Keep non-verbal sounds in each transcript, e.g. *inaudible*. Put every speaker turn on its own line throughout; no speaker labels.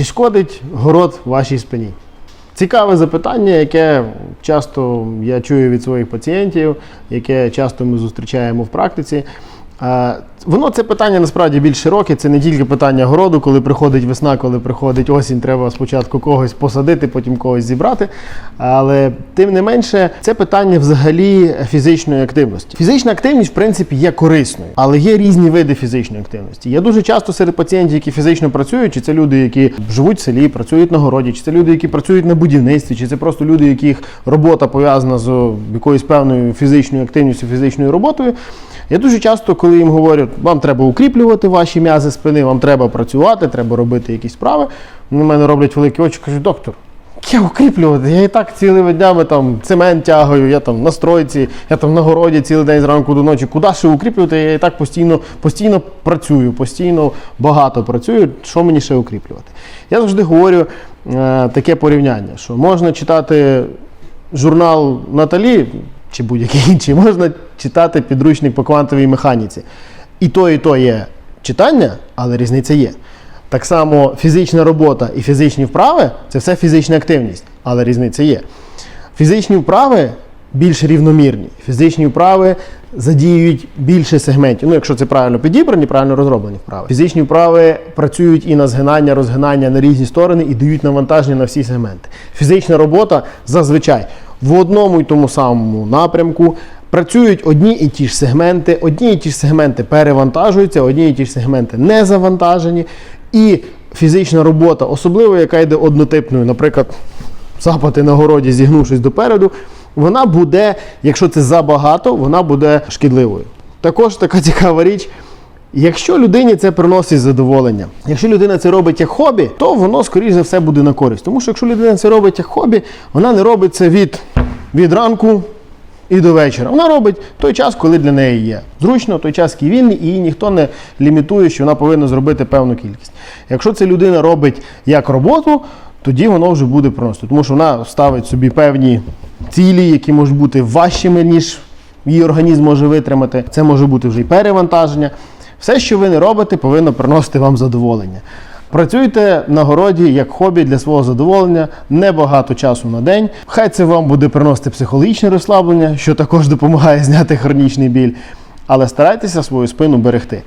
Чи шкодить город вашій спині? Цікаве запитання, яке часто я чую від своїх пацієнтів, яке часто ми зустрічаємо в практиці. Воно це питання насправді більш широке. Це не тільки питання городу, коли приходить весна, коли приходить осінь, треба спочатку когось посадити, потім когось зібрати. Але тим не менше, це питання взагалі фізичної активності. Фізична активність, в принципі, є корисною, але є різні види фізичної активності. Я дуже часто серед пацієнтів, які фізично працюють, чи це люди, які живуть в селі, працюють на городі, чи це люди, які працюють на будівництві, чи це просто люди, яких робота пов'язана з якоюсь певною фізичною активністю, фізичною роботою. Я дуже часто, коли їм говорю, вам треба укріплювати ваші м'язи спини, вам треба працювати, треба робити якісь справи. Вони мене роблять великі очі, кажуть, доктор, я укріплювати, я і так цілими днями там цемент тягаю, я там на стройці, я там на городі цілий день зранку до ночі. Куди ще укріплювати? Я і так постійно, постійно працюю, постійно багато працюю. Що мені ще укріплювати? Я завжди говорю е, таке порівняння, що можна читати журнал Наталі чи будь-який інший, можна читати підручник по квантовій механіці. І то, і то є читання, але різниця є. Так само фізична робота і фізичні вправи це все фізична активність, але різниця є. Фізичні вправи більш рівномірні. Фізичні вправи задіюють більше сегментів. Ну, якщо це правильно підібрані, правильно розроблені вправи. Фізичні вправи працюють і на згинання, розгинання на різні сторони і дають навантаження на всі сегменти. Фізична робота зазвичай в одному й тому самому напрямку. Працюють одні і ті ж сегменти, одні і ті ж сегменти перевантажуються, одні і ті ж сегменти не завантажені. І фізична робота, особливо яка йде однотипною, наприклад, сапати на городі, зігнувшись допереду, вона буде, якщо це забагато, вона буде шкідливою. Також така *laughs* цікава річ. Якщо людині це приносить задоволення, якщо людина це робить як хобі, то воно, скоріш за все, буде на користь. Тому що якщо людина це робить як хобі, вона не робить це від, від ранку і до вечора. Вона робить той час, коли для неї є. Зручно, той час, який вільний, і її ніхто не лімітує, що вона повинна зробити певну кількість. Якщо це людина робить як роботу, тоді воно вже буде приносити. Тому що вона ставить собі певні цілі, які можуть бути важчими, ніж її організм може витримати. Це може бути вже і перевантаження. Все, що ви не робите, повинно приносити вам задоволення. Працюйте на городі як хобі для свого задоволення, небагато часу на день. Хай це вам буде приносити психологічне розслаблення, що також допомагає зняти хронічний біль. Але старайтеся свою спину берегти.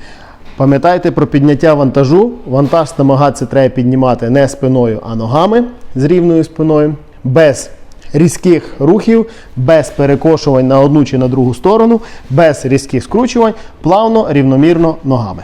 Пам'ятайте про підняття вантажу. Вантаж намагатися треба піднімати не спиною, а ногами з рівною спиною, без різких рухів, без перекошувань на одну чи на другу сторону, без різких скручувань, плавно, рівномірно ногами.